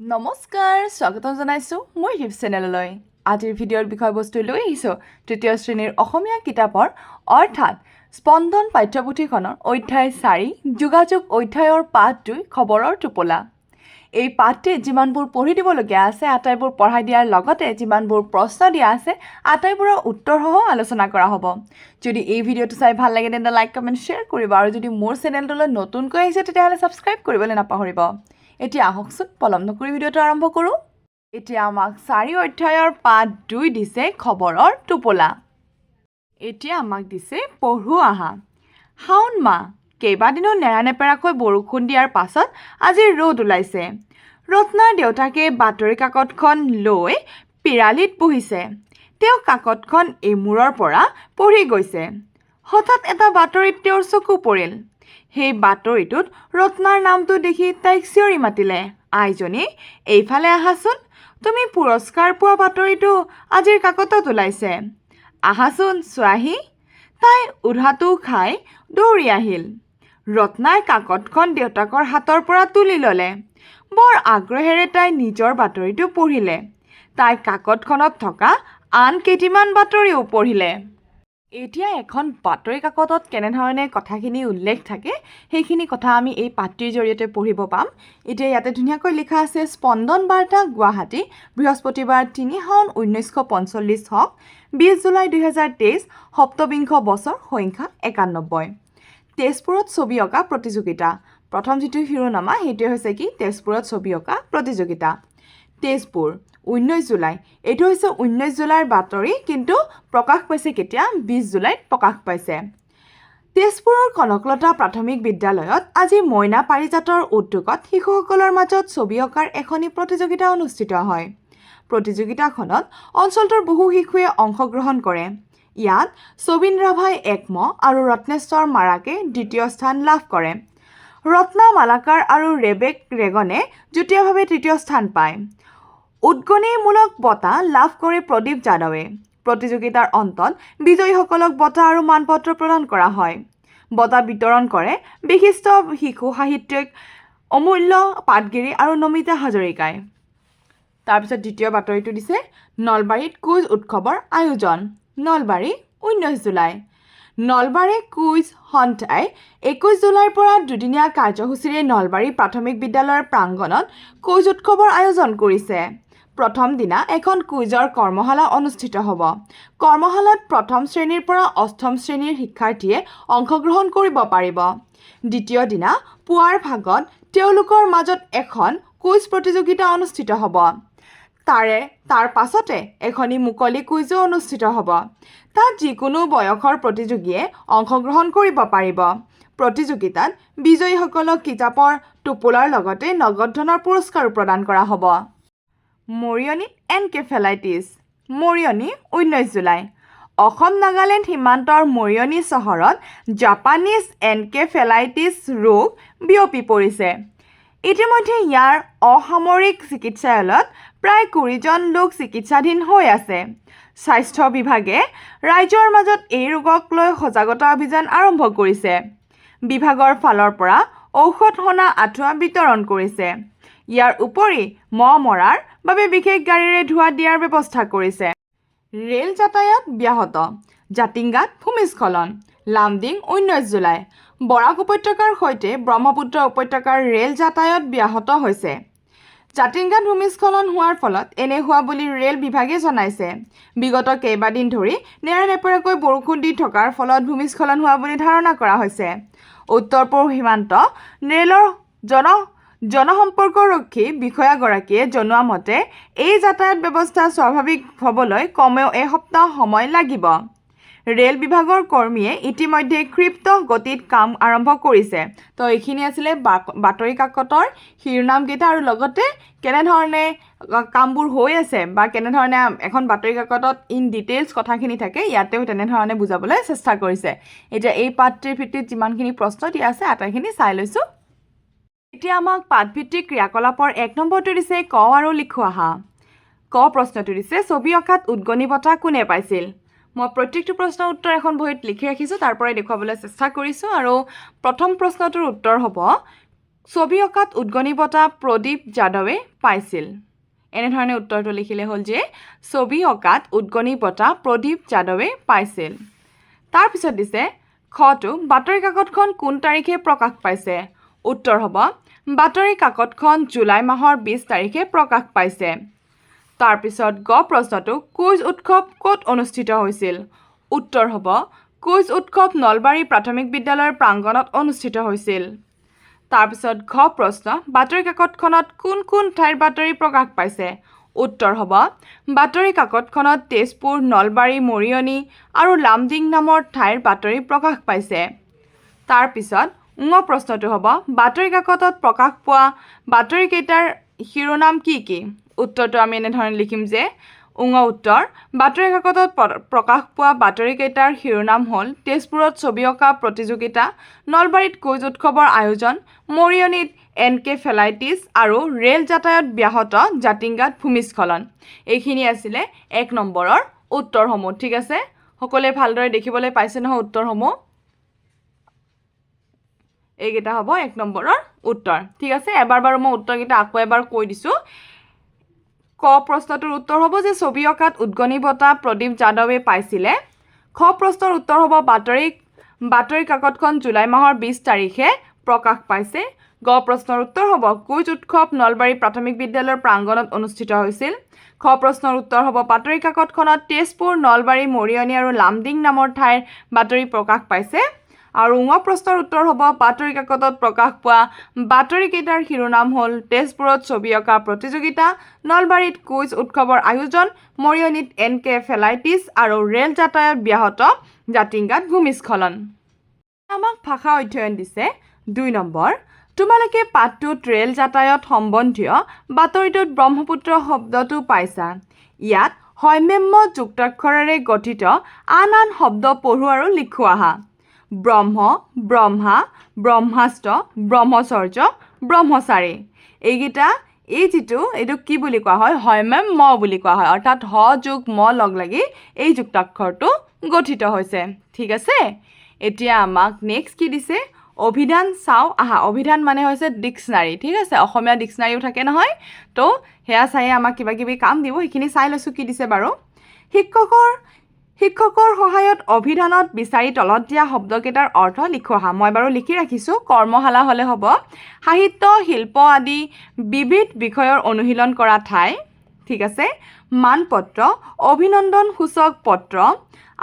নমস্কাৰ, স্বাগতম জনাইছোঁ মোৰ ইউটিউব চেনেললৈ আজিৰ ভিডিঅ'ৰ বিষয়বস্তু লৈ আহিছোঁ তৃতীয় শ্ৰেণীৰ অসমীয়া কিতাপৰ, অৰ্থাৎ স্পন্দন পাঠ্যপুথিখনৰ অধ্যায় চাৰি, যোগাযোগ অধ্যায়ৰ পাঠ দুই, খবৰৰ টোপোলা। এই পাঠটিত যিমানবোৰ পঢ়ি দিবলগীয়া আছে, আটাইবোৰ পঢ়াই দিয়াৰ লগতে যিমানবোৰ প্ৰশ্ন দিয়া আছে, আটাইবোৰৰ উত্তৰসহ আলোচনা কৰা হ'ব। যদি এই ভিডিঅ'টো চাই ভালো লাগে তেন্তে লাইক, কমেণ্ট, শ্বেয়াৰ কৰিব আৰু যদি মোৰ চেনেলটোলৈ নতুনকৈ আহিছে তেতিয়াহ'লে ছাবস্ক্ৰাইব কৰিবলৈ নাপাহৰিব। এতিয়া আহকচোন পলম নকৰি ভিডিঅ'টো আৰম্ভ কৰোঁ। এতিয়া আমাক চাৰি অধ্যায়ৰ পাঠ দুই দিছে খবৰৰ টোপোলা। এতিয়া আমাক দিছে পঢ়ো আহা। শাওণ মাহ, কেইবাদিনো নেৰানেপেৰাকৈ বৰষুণ দিয়াৰ পাছত আজি ৰ'দ ওলাইছে। ৰত্নাৰ দেউতাকে বাতৰি কাকতখন লৈ পিৰালিত বহিছে। তেওঁ কাকতখন এমূৰৰ পৰা পঢ়ি গৈছে। হঠাৎ এটা বাতৰিত তেওঁৰ চকু পৰিল। সেই বাতৰিটোত ৰত্নাৰ নামটো দেখি তাইক চিঞৰি মাতিলে। আইজনী, এইফালে আহাচোন। তুমি পুৰস্কাৰ পোৱা বাতৰিটো আজিৰ কাকতত ওলাইছে। আহাচোন, চোৱাহি। তাই উধাটো খাই দৌৰি আহিল। ৰত্নাই কাকতখন দেউতাকৰ হাতৰ পৰা তুলি ল'লে। বৰ আগ্ৰহেৰে তাই নিজৰ বাতৰিটো পঢ়িলে। তাই কাকতখনত থকা আন কেইটিমান বাতৰিও পঢ়িলে। এতিয়া এখন বাতৰি কাকতত কেনেধৰণে কথাখিনি উল্লেখ থাকে, সেইখিনি কথা আমি এই পাঠটিৰ জৰিয়তে পঢ়িব পাম। এতিয়া ইয়াতে ধুনীয়াকৈ লিখা আছে, স্পন্দন বাৰ্তা গুৱাহাটী, বৃহস্পতিবাৰ তিনি শাওন ঊনৈছশ পঞ্চল্লিছ হওক, বিছ জুলাই দুহেজাৰ তেইছ, সপ্তবিংশ বছৰ সংখ্যা একান্নব্বৈ। তেজপুৰত ছবি অঁকা প্ৰতিযোগিতা। প্ৰথম যিটো শিৰোনামা সেইটোৱে হৈছে কি? তেজপুৰত ছবি অঁকা প্ৰতিযোগিতা। তেজপুৰ। ঊনৈছ জুলাই। এইটো হৈছে ঊনৈছ জুলাইৰ বাতৰি কিন্তু প্ৰকাশ পাইছে কেতিয়া? বিছ জুলাইত প্ৰকাশ পাইছে। তেজপুৰৰ কনকলতা প্ৰাথমিক বিদ্যালয়ত আজি মইনা পাৰিজাতৰ উদ্যোগত শিশুসকলৰ মাজত ছবি অঁকাৰ এখনি প্ৰতিযোগিতা অনুষ্ঠিত হয়। প্ৰতিযোগিতাখনত অঞ্চলটোৰ বহু শিশুৱে অংশগ্ৰহণ কৰে। ইয়াত ছবিন ৰাভাই একম আৰু ৰত্নেশ্বৰ মাৰাকে দ্বিতীয় স্থান লাভ কৰে। ৰত্না মালাকাৰ আৰু ৰেবেক ৰেগনে যুটীয়াভাৱে তৃতীয় স্থান পায়। উদ্গনিমূলক বঁটা লাভ কৰে প্ৰদীপ যাদৱে। প্ৰতিযোগিতাৰ অন্তত বিজয়ীসকলক বঁটা আৰু মানপত্ৰ প্ৰদান কৰা হয়। বঁটা বিতৰণ কৰে বিশিষ্ট শিশু সাহিত্যিক অমূল্য পাটগিৰি আৰু নমিতা হাজৰিকাই। তাৰপিছত দ্বিতীয় বাতৰিটো দিছে নলবাৰীত কুইজ উৎসৱৰ আয়োজন, নলবাৰী ঊনৈছ জুলাই। নলবাৰী কুইজ সন্থাই একৈছ জুলাইৰ পৰা দুদিনীয়া কাৰ্যসূচীৰে নলবাৰী প্ৰাথমিক বিদ্যালয়ৰ প্ৰাংগণত কুইজ উৎসৱৰ আয়োজন কৰিছে। প্ৰথম দিনা এখন কুইজৰ কৰ্মশালা অনুষ্ঠিত হ'ব। কৰ্মশালাত প্ৰথম শ্ৰেণীৰ পৰা অষ্টম শ্ৰেণীৰ শিক্ষাৰ্থীয়ে অংশগ্ৰহণ কৰিব পাৰিব। দ্বিতীয় দিনা পুৱাৰ ভাগত তেওঁলোকৰ মাজত এখন কুইজ প্ৰতিযোগিতা অনুষ্ঠিত হ'ব। তাৰে, তাৰ পাছতে এখনি মুকলি কুইজো অনুষ্ঠিত হ'ব। তাত যিকোনো বয়সৰ প্ৰতিযোগীয়ে অংশগ্ৰহণ কৰিব পাৰিব। প্ৰতিযোগিতাত বিজয়ীসকলক কিতাপৰ টোপোলাৰ লগতে নগদ ধনৰ পুৰস্কাৰো প্ৰদান কৰা হ'ব। মৰিয়নীত এনকেফেলাইটিছ মৰিয়নী ঊনৈছ জুলাই। অসম নাগালেণ্ড সীমান্তৰ মৰিয়নী চহৰত জাপানীজ এনকেফেলাইটিছ ৰোগ বিয়পি পৰিছে। ইতিমধ্যে ইয়াৰ অসামৰিক চিকিৎসালয়ত প্ৰায় কুৰিজন লোক চিকিৎসাধীন হৈ আছে। স্বাস্থ্য বিভাগে ৰাইজৰ মাজত এই ৰোগক লৈ সজাগতা অভিযান আৰম্ভ কৰিছে। বিভাগৰ ফালৰ পৰা ঔষধ সনা আঁঠুৱা বিতৰণ কৰিছে। ইয়াৰ উপৰি মহ মৰাৰ বাবে বিশেষ গাড়ীৰে ধোঁৱা দিয়াৰ ব্যৱস্থা কৰিছে। ৰেল যাতায়াত ব্যাহত। জাতিংগাত ভূমিস্খলন। লামডিং ঊনৈছ জুলাই। বৰাক উপত্যকাৰ সৈতে ব্ৰহ্মপুত্ৰ উপত্যকাৰ ৰেল যাতায়াত ব্যাহত হৈছে। জাতিংগাত ভূমিস্খলন হোৱাৰ ফলত এনে হোৱা বুলি ৰেল বিভাগে জনাইছে। বিগত কেইবাদিন ধৰি নেৰানেপেৰাকৈ বৰষুণ দি থকাৰ ফলত ভূমিস্খলন হোৱা বুলি ধাৰণা কৰা হৈছে। উত্তৰ পূব সীমান্ত ৰেলৰ জন জনসম্পৰ্কৰক্ষী বিষয়াগৰাকীয়ে জনোৱা মতে, এই যাতায়াত ব্যৱস্থা স্বাভাৱিক হ'বলৈ কমেও এসপ্তাহ সময় লাগিব। ৰেল বিভাগৰ কৰ্মীয়ে ইতিমধ্যে ক্ষিপ্ত গতিত কাম আৰম্ভ কৰিছে। তো এইখিনি আছিলে বা- বাতৰি কাকতৰ শিৰোনামকেইটা আৰু লগতে কেনেধৰণে কামবোৰ হৈ আছে বা কেনেধৰণে এখন বাতৰি কাকতত ইন ডিটেইলছ কথাখিনি থাকে, ইয়াতেও তেনেধৰণে বুজাবলৈ চেষ্টা কৰিছে। এতিয়া এই পাঠটিৰ ভিত্তিত যিমানখিনি প্ৰশ্ন দিয়া আছে, আটাইখিনি চাই লৈছোঁ। এতিয়া আমাক পাঠভিত্তিক ক্ৰিয়াকলাপৰ এক নম্বৰটো দিছে ক আৰু লিখো আহা ক প্ৰশ্নটো দিছে ছবি অঁকাত উদ্গনি বঁটা কোনে পাইছিল? মই প্ৰত্যেকটো প্ৰশ্নৰ উত্তৰ এখন বহীত লিখি ৰাখিছোঁ, তাৰ পৰাই দেখুৱাবলৈ চেষ্টা কৰিছোঁ আৰু প্ৰথম প্ৰশ্নটোৰ উত্তৰ হ'ব, ছবি অঁকাত উদগনি বঁটা প্ৰদীপ যাদৱে পাইছিল। এনেধৰণে উত্তৰটো লিখিলে হ'ল যে, ছবি অঁকাত উদগনি বঁটা প্ৰদীপ যাদৱে পাইছিল। তাৰপিছত দিছে, খটো বাতৰি কাকতখন কোন তাৰিখে প্ৰকাশ পাইছে? উত্তৰ হ'ব। বাতৰি কাকতখন জুলাই মাহৰ বিছ তাৰিখে প্ৰকাশ পাইছে। তাৰপিছত গ প্ৰশ্নটো কুইজ উৎসৱ ক'ত অনুষ্ঠিত হৈছিল? উত্তৰ হ'ব কুইজ উৎসৱ নলবাৰী প্ৰাথমিক বিদ্যালয়ৰ প্ৰাংগণত অনুষ্ঠিত হৈছিল। তাৰপিছত ঘ প্ৰশ্ন বাতৰি কাকতখনত কোন কোন ঠাইৰ বাতৰি প্ৰকাশ পাইছে? উত্তৰ হ'ব বাতৰি কাকতখনত তেজপুৰ নলবাৰী মৰিয়নি আৰু লামডিং নামৰ ঠাইৰ বাতৰি প্ৰকাশ পাইছে। তাৰপিছত ঙ প্ৰশ্নটো হ'ব, বাতৰি কাকতত প্ৰকাশ পোৱা বাতৰিকেইটাৰ শিৰোনাম কি কি? উত্তৰটো আমি এনেধৰণে লিখিম যে, উঙ উত্তৰ, বাতৰি কাকতত প্ৰকাশ পোৱা বাতৰিকেইটাৰ শিৰোনাম হ'ল তেজপুৰত ছবি অঁকা প্ৰতিযোগিতা, নলবাৰীত কুইজ উৎসৱৰ আয়োজন, মৰিয়নিত এনকেফেলাইটিছ আৰু ৰেল যাতায়াত ব্যাহত জাতিংগাত ভূমিস্খলন। এইখিনি আছিলে এক নম্বৰৰ উত্তৰসমূহ, ঠিক আছে? সকলোৱে ভালদৰে দেখিবলৈ পাইছে নহয় উত্তৰসমূহ? এইকেইটা হ'ব, এক নম্বৰৰ উত্তৰ। ঠিক আছে? এবাৰ বাৰু মই উত্তৰকেইটা আকৌ এবাৰ কৈ দিছোঁ। ক প্ৰশ্নটোৰ উত্তৰ হ'ব যে ছবি অঁকাত উদগনি বঁটা প্ৰদীপ যাদৱে পাইছিলে। খ প্ৰশ্নৰ উত্তৰ হ'ব বাতৰি বাতৰি কাকতখন জুলাই মাহৰ বিছ তাৰিখে প্ৰকাশ পাইছে। গ প্ৰশ্নৰ উত্তৰ হ'ব কুইজ উৎসৱ নলবাৰী প্ৰাথমিক বিদ্যালয়ৰ প্ৰাংগণত অনুষ্ঠিত হৈছিল। খ প্ৰশ্নৰ উত্তৰ হ'ব, বাতৰি কাকতখনত তেজপুৰ, নলবাৰী, মৰিয়নি আৰু লামডিং নামৰ ঠাইৰ বাতৰি প্ৰকাশ পাইছে। আৰু ঙ প্ৰশ্নৰ উত্তৰ হ'ব, বাতৰি কাকতত প্ৰকাশ পোৱা বাতৰিকেইটাৰ শিৰোনাম হ'ল তেজপুৰত ছবি অঁকা প্ৰতিযোগিতা, নলবাৰীত কুইজ উৎসৱৰ আয়োজন, মৰিয়নিত এনকেফেলাইটিছ আৰু ৰেল যাতায়াত ব্যাহত, জাতিংগাত ভূমিস্খলন। আমাক ভাষা অধ্যয়ন দিছে দুই নম্বৰ, তোমালোকে পাঠটোত ৰেল যাতায়ত সম্বন্ধীয় বাতৰিটোত ব্ৰহ্মপুত্ৰ শব্দটো পাইছা। ইয়াত সৈম্য যুক্তাক্ষৰেৰে গঠিত আন আন শব্দ পঢ়োঁ আৰু লিখোঁ আহা। ব্ৰহ্ম ব্ৰহ্মা ব্ৰহ্মাস্ত্ৰ ব্ৰহ্মচৰ্য ব্ৰহ্মচাৰী এইকেইটা, এই যিটো এইটো কি বুলি কোৱা হয়? হয়মেম ম বুলি কোৱা হয়। অৰ্থাৎ হ যোগ ম লগ লাগি এই যুক্তাক্ষৰটো গঠিত হৈছে। ঠিক আছে? এতিয়া আমাক নেক্সট কি দিছে? অভিধান চাওঁ। আহা, অভিধান মানে হৈছে ডিক্সনাৰী ঠিক আছে? অসমীয়া ডিক্সনাৰীও থাকে নহয়। তো সেয়া চাই আমাক কিবা কিবি কাম দিব। সেইখিনি চাই লৈছোঁ। কি দিছে বাৰু? শিক্ষকৰ শিক্ষকৰ সহায়ত অভিধানত বিচাৰি তলত দিয়া শব্দকেইটাৰ অৰ্থ লিখোঁ আহা। মই বাৰু লিখি ৰাখিছোঁ, কৰ্মশালা হ'লে হ'ব। সাহিত্য, শিল্প আদি বিবিধ বিষয়ৰ অনুশীলন কৰা ঠাই, ঠিক আছে? মানপত্ৰ, অভিনন্দন সূচক পত্ৰ,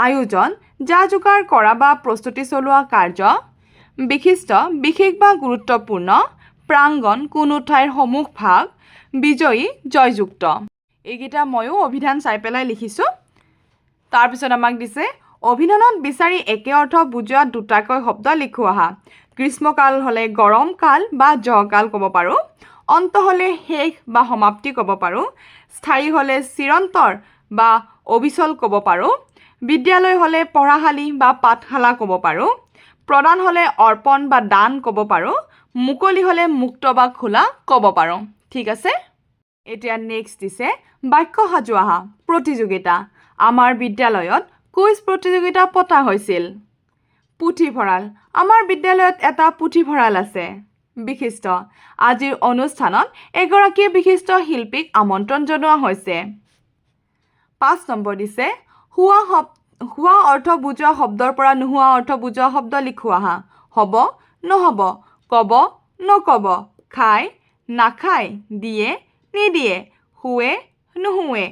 আয়োজন, যা যোগাৰ কৰা বা প্ৰস্তুতি চলোৱা কাৰ্য, বিশিষ্ট, বিশেষ বা গুৰুত্বপূৰ্ণ, প্ৰাংগণ কোনো ঠাইৰ সমূহ ভাগ, বিজয়ী, জয়যুক্ত। এইকেইটা ময়ো অভিধান চাই পেলাই লিখিছোঁ। তাৰপিছত আমাক দিছে অভিধানত বিচাৰি একে অৰ্থ বুজোৱা দুটাকৈ শব্দ লিখোঁ আহা। গ্ৰীষ্মকাল হ'লে গৰম কাল বা জহকাল ক'ব পাৰোঁ, অন্ত হ'লে শেষ বা সমাপ্তি ক'ব পাৰোঁ, স্থায়ী হ'লে চিৰন্তৰ বা অবিচল ক'ব পাৰোঁ, বিদ্যালয় হ'লে পঢ়াশালী বা পাঠশালা ক'ব পাৰোঁ, প্ৰদান হ'লে অৰ্পণ বা দান ক'ব পাৰোঁ, মুকলি হ'লে মুক্ত বা খোলা ক'ব পাৰোঁ। ঠিক আছে? এতিয়া নেক্সট দিছে, বাক্য সাজু আহা, প্ৰতিযোগিতা। আমাৰ বিদ্যালয়ত কুইজ প্ৰতিযোগিতা পতা হৈছিল। পুথিভঁৰাল আমাৰ বিদ্যালয়ত এটা পুথিভঁৰাল আছে। বিশিষ্ট। আজিৰ অনুষ্ঠানত এগৰাকী বিশিষ্ট শিল্পীক আমন্ত্ৰণ জনোৱা হৈছে। পাঁচ নম্বৰ দিছে, হোৱা শব হোৱা অৰ্থ বুজোৱা শব্দৰ পৰা নোহোৱা অৰ্থ বুজোৱা শব্দ লিখোঁ আহা। হ'ব, নহ'ব, ক'ব, নক'ব, খাই নাখায় দিয়ে, নিদিয়ে, শুৱে, নুশুৱে,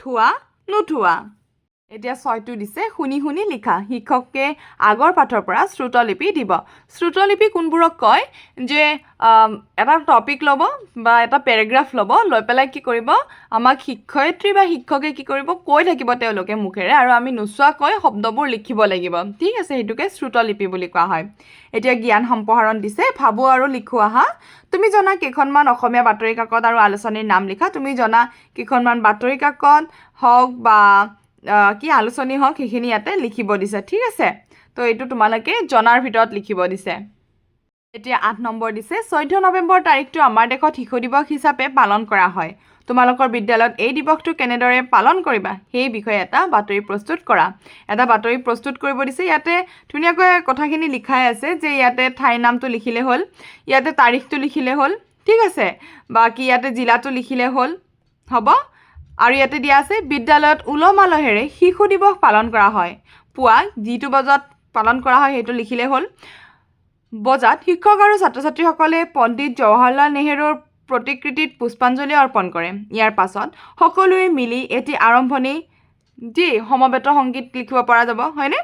থোৱা Nutua এতিয়া ছয়টো দিছে, শুনি শুনি লিখা। শিক্ষকে আগৰ পাঠৰ পৰা শ্ৰুতলিপি দিব। শ্ৰুতলিপি কোনবোৰক কয়? যে এটা টপিক ল'ব বা এটা পেৰেগ্ৰাফ ল'ব, লৈ পেলাই কি কৰিব? আমাক শিক্ষয়িত্ৰী বা শিক্ষকে কি কৰিব? কৈ থাকিব তেওঁলোকে মুখেৰে আৰু আমি নোচোৱাকৈ শব্দবোৰ লিখিব লাগিব। ঠিক আছে, সেইটোকে শ্ৰুতলিপি বুলি কোৱা হয়। এতিয়া জ্ঞান সম্প্ৰসাৰণ দিছে, ভাবোঁ আৰু লিখোঁ, আহা। তুমি জনা কেইখনমান অসমীয়া বাতৰি কাকত আৰু আলোচনীৰ নাম লিখা। তুমি জনা কেইখনমান বাতৰি কাকত হওক বা কি আলোচনী হওক, সেইখিনি ইয়াতে লিখিব দিছে, ঠিক আছে? তো এইটো তোমালোকে জনাৰ ভিতৰত লিখিব দিছে। এতিয়া আঠ নম্বৰ দিছে, চৈধ্য নৱেম্বৰ তাৰিখটো আমাৰ দেশত শিশু দিৱস হিচাপে পালন কৰা হয়। তোমালোকৰ বিদ্যালয়ত এই দিৱসটো কেনেদৰে পালন কৰিবা? সেই বিষয়ে এটা বাতৰি প্ৰস্তুত কৰা। এটা বাতৰি প্ৰস্তুত কৰিব দিছে, ইয়াতে ধুনীয়াকৈ কথাখিনি লিখাই আছে যে ইয়াতে ঠাইৰ নামটো লিখিলে হ'ল, ইয়াতে তাৰিখটো লিখিলে হ'ল, ঠিক আছে? বাকী ইয়াতে জিলাটো লিখিলে হ'ল, হ'ব? আৰু ইয়াতে দিয়া আছে বিদ্যালয়ত উলহ মালহেৰে শিশু দিৱস পালন কৰা হয়। পুৱা যিটো বজাত পালন কৰা হয় সেইটো লিখিলে হ'ল বজাত শিক্ষক আৰু ছাত্ৰ ছাত্ৰীসকলে পণ্ডিত জৱাহৰলাল নেহেৰুৰ প্ৰতিকৃতিত পুষ্পাঞ্জলি অৰ্পণ কৰে। ইয়াৰ পাছত সকলোৱে মিলি এটি আৰম্ভণি দি সমবেত সংগীত লিখিব পৰা যাব হয়নে?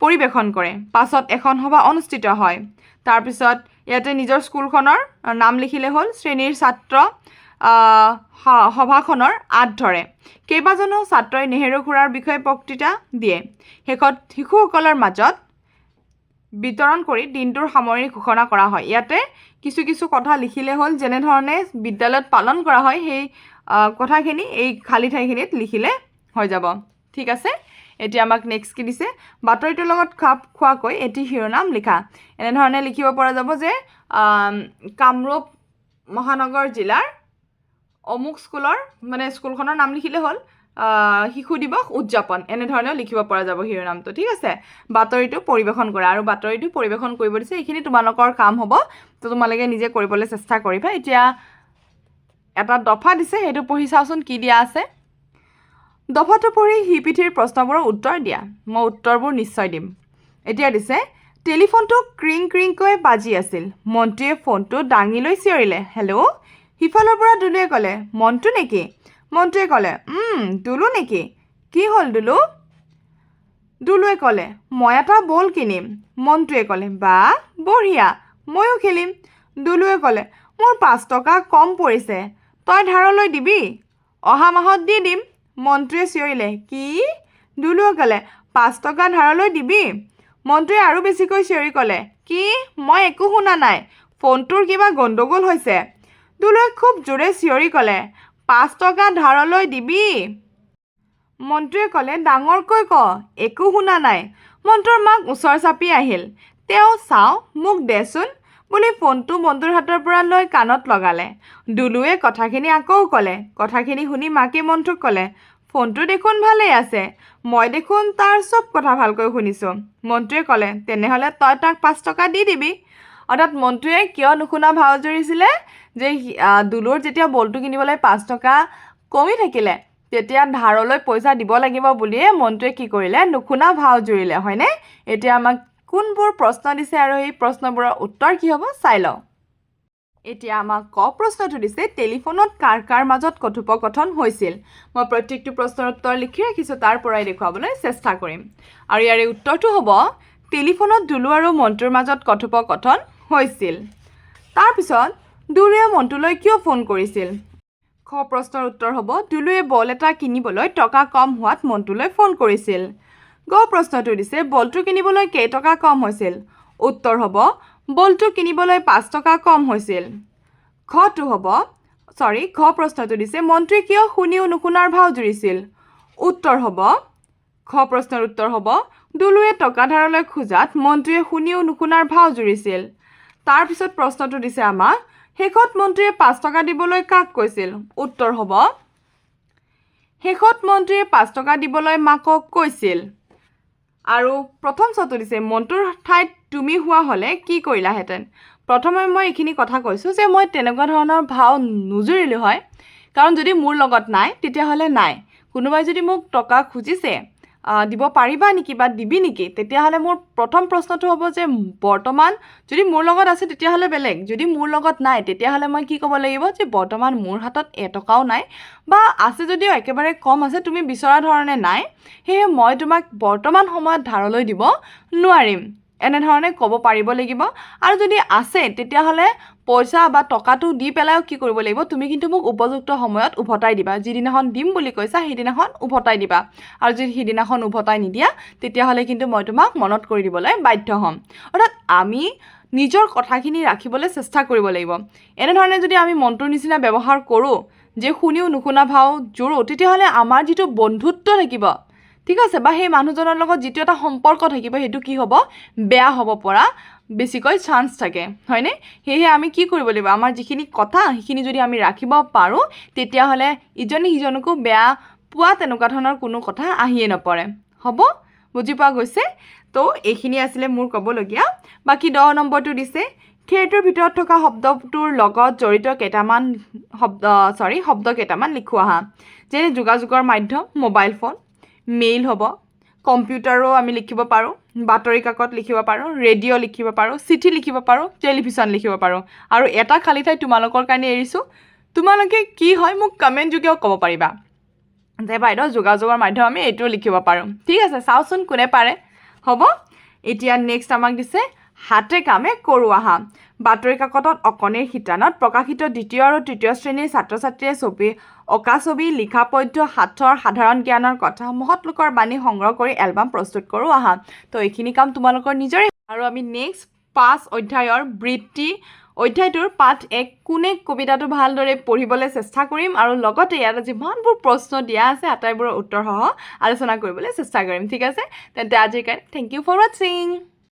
পৰিৱেশন কৰে। পাছত এখন সভা অনুষ্ঠিত হয়। তাৰপিছত ইয়াতে নিজৰ স্কুলখনৰ নাম লিখিলে হ'ল শ্ৰেণীৰ ছাত্ৰ সভাখনৰ আঁত ধৰে। কেইবাজনো ছাত্ৰই নেহেৰু খুৰাৰ বিষয়ে বক্তৃতা দিয়ে। শেষত শিশুসকলৰ মাজত বিতৰণ কৰি দিনটোৰ সামৰণি ঘোষণা কৰা হয়। ইয়াতে কিছু কিছু কথা লিখিলে হ'ল যেনেধৰণে বিদ্যালয়ত পালন কৰা হয় সেই কথাখিনি এই খালী ঠাইখিনিত লিখিলে হৈ যাব। ঠিক আছে? এতিয়া আমাক নেক্সট কি দিছে? বাতৰিটোৰ লগত খাপ খোৱাকৈ এটি শিৰোনাম লিখা। এনেধৰণে লিখিব পৰা যাব যে কামৰূপ মহানগৰ জিলাৰ অমুক স্কুলৰ মানে স্কুলখনৰ নাম লিখিলে হ'ল শিশু দিৱস উদযাপন। এনেধৰণেও লিখিব পৰা যাব শিৰোনামটো ঠিক আছে? বাতৰিটো পৰিৱেশন কৰা। আৰু বাতৰিটো পৰিৱেশন কৰিব দিছে এইখিনি তোমালোকৰ কাম হ'ব। তো তোমালোকে নিজে কৰিবলৈ চেষ্টা কৰিবা। এতিয়া এটা দফা দিছে সেইটো পঢ়ি চাওচোন কি দিয়া আছে। দফাটো পঢ়ি সিপিঠিৰ প্ৰশ্নবোৰৰ উত্তৰ দিয়া। মই উত্তৰবোৰ নিশ্চয় দিম। এতিয়া দিছে টেলিফোনটো ক্ৰিং ক্ৰিংকৈ বাজি আছিল। মন্ত্ৰীয়ে ফোনটো দাঙি লৈ চিঞৰিলে। হেল্ল' সিফালৰ পৰা দুলুৱে ক'লে, মন্টু নেকি? মন্ত্ৰীয়ে ক'লে দুলু নেকি? কি হ'ল দুলু? দুলুৱে ক'লে, মই এটা বল কিনিম। মন্টুৱে ক'লে, বা, বঢ়িয়া, ময়ো খেলিম। দুলুৱে ক'লে, মোৰ পাঁচ টকা কম পৰিছে, তই ধাৰলৈ দিবি? অহা মাহত দি দিম। মন্ত্ৰীয়ে চিঞৰিলে, কি? দুলুৱে ক'লে, পাঁচ টকা ধাৰলৈ দিবি? মন্ত্ৰীয়ে আৰু বেছিকৈ চিঞৰি ক'লে, কি? মই একো শুনা নাই। ফোনটোৰ কিবা গণ্ডগোল হৈছে। দুলুৱে খুব জোৰে চিঞৰি ক'লে, পাঁচ টকা ধাৰলৈ দিবি? মন্ত্ৰীয়ে ক'লে, ডাঙৰকৈ ক, একো শুনা নাই। মন্ত্ৰৰ মাক ওচৰ চাপি আহিল। তেওঁ চাওঁ, মোক দেচোন, বুলি ফোনটো মন্ত্ৰৰ হাতৰ পৰা লৈ কাণত লগালে। দুলুৱে কথাখিনি আকৌ ক'লে। কথাখিনি শুনি মাকে মন্ত্ৰক ক'লে, ফোনটো দেখোন ভালেই আছে, মই দেখোন তাৰ চব কথা ভালকৈ শুনিছোঁ। মন্ত্ৰীয়ে ক'লে, তেনেহ'লে তই তাক পাঁচ টকা দি দিবি। অৰ্থাৎ মন্ত্ৰীয়ে কিয় নুশুনা ভাও জুৰিছিলে? যে দুলুৰ যেতিয়া বলটো কিনিবলৈ পাঁচ টকা কমি থাকিলে, তেতিয়া ধাৰলৈ পইচা দিব লাগিব বুলিয়ে মন্ত্ৰীয়ে কি কৰিলে? নুশুনা ভাও জুৰিলে, হয়নে? এতিয়া আমাক কোনবোৰ প্ৰশ্ন দিছে আৰু এই প্ৰশ্নবোৰৰ উত্তৰ কি হ'ব? চাই লওঁ। এতিয়া আমাক ক প্ৰশ্নটো দিছে, টেলিফোনত কাৰ কাৰ মাজত কথোপকথন হৈছিল? মই প্ৰত্যেকটো প্ৰশ্নৰ উত্তৰ লিখি ৰাখিছোঁ, তাৰ পৰাই দেখুৱাবলৈ চেষ্টা কৰিম। আৰু ইয়াৰে উত্তৰটো হ'ব, টেলিফোনত দুলু আৰু মন্টুৰ মাজত কথোপকথন হৈছিল। তাৰপিছত দুলুৱে মন্টুলৈ কিয় ফোন কৰিছিল? খ প্ৰশ্নৰ উত্তৰ হ'ব দুলুৱে বল এটা কিনিবলৈ টকা কম হোৱাত মন্টুলৈ ফোন কৰিছিল। গ প্ৰশ্নটো দিছে বলটো কিনিবলৈ কেইটকা কম হৈছিল? উত্তৰ হ'ব বলটো কিনিবলৈ পাঁচ টকা কম হৈছিল। খটো হ'ব চৰি খ প্ৰশ্নটো দিছে মন্ত্ৰীয়ে কিয় শুনিও নুশুনাৰ ভাও জুৰিছিল? উত্তৰ হ'ব খ প্ৰশ্নৰ উত্তৰ হ'ব দুলুৱে টকা ধাৰলৈ খোজাত মন্ত্ৰীয়ে শুনিও নুশুনাৰ ভাও জুৰিছিল। তাৰপিছত প্ৰশ্নটো দিছে আমাক শেষত মন্ত্ৰীয়ে পাঁচ টকা দিবলৈ কাক কৈছিল? উত্তৰ হ'ব শেষত মন্ত্ৰীয়ে পাঁচ টকা দিবলৈ মাকক কৈছিল। আৰু প্ৰথম চটো দিছে মন্টুৰ ঠাইত তুমি হোৱা হ'লে কি কৰিলাহেঁতেন? প্ৰথমে মই এইখিনি কথা কৈছোঁ যে মই তেনেকুৱা ধৰণৰ ভাও নুজুৰিলোঁ হয়। কাৰণ যদি মোৰ লগত নাই তেতিয়াহ'লে নাই। কোনোবাই যদি মোক টকা খুজিছে দিব পাৰিবা নেকি বা দিবি নেকি? তেতিয়াহ'লে মোৰ প্ৰথম প্ৰশ্নটো হ'ব যে বৰ্তমান যদি মোৰ লগত আছে তেতিয়াহ'লে বেলেগ। যদি মোৰ লগত নাই, তেতিয়াহ'লে মই কি ক'ব লাগিব? যে বৰ্তমান মোৰ হাতত এটকাও নাই বা আছে যদিও একেবাৰে কম আছে, তুমি বিচৰা ধৰণে নাই সেয়ে মই তোমাক বৰ্তমান সময়ত ধাৰলৈ দিব নোৱাৰিম। এনেধৰণে ক'ব পাৰিব লাগিব। আৰু যদি আছে, তেতিয়াহ'লে পইচা বা টকাটো দি পেলাইও কি কৰিব লাগিব? তুমি কিন্তু মোক উপযুক্ত সময়ত উভতাই দিবা। যিদিনাখন দিম বুলি কৈছা, সেইদিনাখন উভতাই দিবা। আৰু যদি সিদিনাখন উভতাই নিদিয়া, তেতিয়াহ'লে কিন্তু মই তোমাক মনত কৰি দিবলৈ বাধ্য হ'ম। অৰ্থাৎ আমি নিজৰ কথাখিনি ৰাখিবলৈ চেষ্টা কৰিব লাগিব। এনেধৰণে যদি আমি মনটোৰ নিচিনা ব্যৱহাৰ কৰোঁ, যে শুনিও নুশুনা ভাও জোৰোঁ, তেতিয়াহ'লে আমাৰ যিটো বন্ধুত্ব থাকিব, ঠিক আছে? বা সেই মানুহজনৰ লগত যিটো এটা সম্পৰ্ক থাকিব, সেইটো কি হ'ব? বেয়া হ'ব পৰা বেছিকৈ চান্স থাকে, হয়নে? সেয়েহে আমি কি কৰিব লাগিব? আমাৰ যিখিনি কথা, সেইখিনি যদি আমি ৰাখিব পাৰোঁ, তেতিয়াহ'লে ইজনে সিজনকো বেয়া পোৱা তেনেকুৱা ধৰণৰ কোনো কথা আহিয়ে নপৰে। হ'ব? বুজি পোৱা গৈছে? তো এইখিনি আছিলে মোৰ ক'বলগীয়া। বাকী দহ নম্বৰটো দিছে, থিয়েটাৰৰ ভিতৰত থকা শব্দটোৰ লগত জড়িত কেইটামান শব্দ, চৰি, শব্দ কেইটামান লিখোৱা হা যেনে যোগাযোগৰ মাধ্যম, মোবাইল ফোন, মেইল হ'ব, কম্পিউটাৰো আমি লিখিব পাৰোঁ বাতৰি কাকত লিখিব পাৰোঁ ৰেডিঅ' লিখিব পাৰোঁ চিঠি লিখিব পাৰোঁ টেলিভিশ্যন লিখিব পাৰোঁ। আৰু এটা খালী ঠাই তোমালোকৰ কাৰণে এৰিছোঁ। তোমালোকে কি হয় মোক কমেণ্ট যোগেও ক'ব পাৰিবা। যে বাইদেউ যোগাযোগৰ মাধ্যম আমি এইটোও লিখিব পাৰোঁ। ঠিক আছে চাওঁচোন কোনে পাৰে। হ'ব এতিয়া নেক্সট আমাক দিছে হাতে কামে কৰোঁ আহা বাতৰি কাকতত অকণিৰ শিতানত প্ৰকাশিত দ্বিতীয় আৰু তৃতীয় শ্ৰেণীৰ ছাত্ৰ ছাত্ৰীয়ে ছবি অঁকা ছবি লিখা পদ্য সাঁথৰ সাধাৰণ জ্ঞানৰ কথা মহৎ লোকৰ বাণী সংগ্ৰহ কৰি এলবাম প্ৰস্তুত কৰোঁ আহা তো এইখিনি কাম তোমালোকৰ নিজৰে। আৰু আমি নেক্সট পাঁচ অধ্যায়ৰ বৃত্তি অধ্যায়টোৰ পাঠ এক কোনে কবিতাটো ভালদৰে পঢ়িবলৈ চেষ্টা কৰিম আৰু লগতে ইয়াত যিমানবোৰ প্ৰশ্ন দিয়া আছে আটাইবোৰৰ উত্তৰসহ আলোচনা কৰিবলৈ চেষ্টা কৰিম। ঠিক আছে? তেন্তে আজিৰ কাৰণে থেংক ইউ ফৰ ৱাচিং